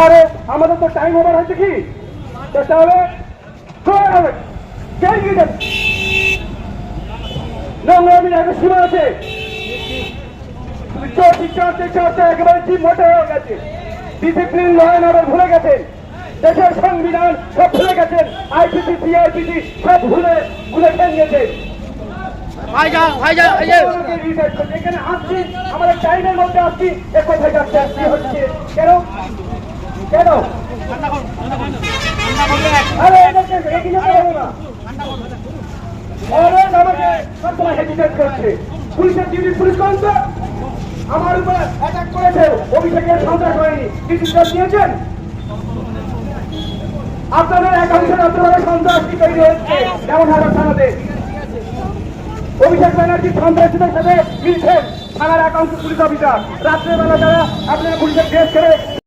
আরে আমাদের তো টাইম ওভার হয়েছে কি? হবে একটা সীমা আছে। একেবারে মোটে হয়ে গেছে। ডিসিপ্লিন ভুলে গেছেন। দেশের সংবিধান সব ভুলে গেছেন। আইপিসি সিআইপিসি সব ভুলে ভুলে খেয়ে গেছেন। এখানে আসছি আমাদের টাইমের মধ্যে আসছি। এ কোথায় যাচ্ছে হচ্ছে কেন? কেন? আরে, এদেরকে এগিয়ে যেতে পুলিশের ডিউটি পুলিশ করেন আমার উপর অ্যাটাক করেছে। অভিষেকের সন্ত্রাস হয়নি ডিসিশন নিয়েছেন আপনাদের একাংশের আপনারা সন্ত্রাসী তৈরি হচ্ছে? যেমন হাজার থানাতে। অভিষেক ব্যানার্জি সন্ত্রাসীদের সাথে মিলছেন। থানার একাংশ পুলিশ অফিসার রাত্রেবেলা যারা আপনার পুলিশের ড্রেস করে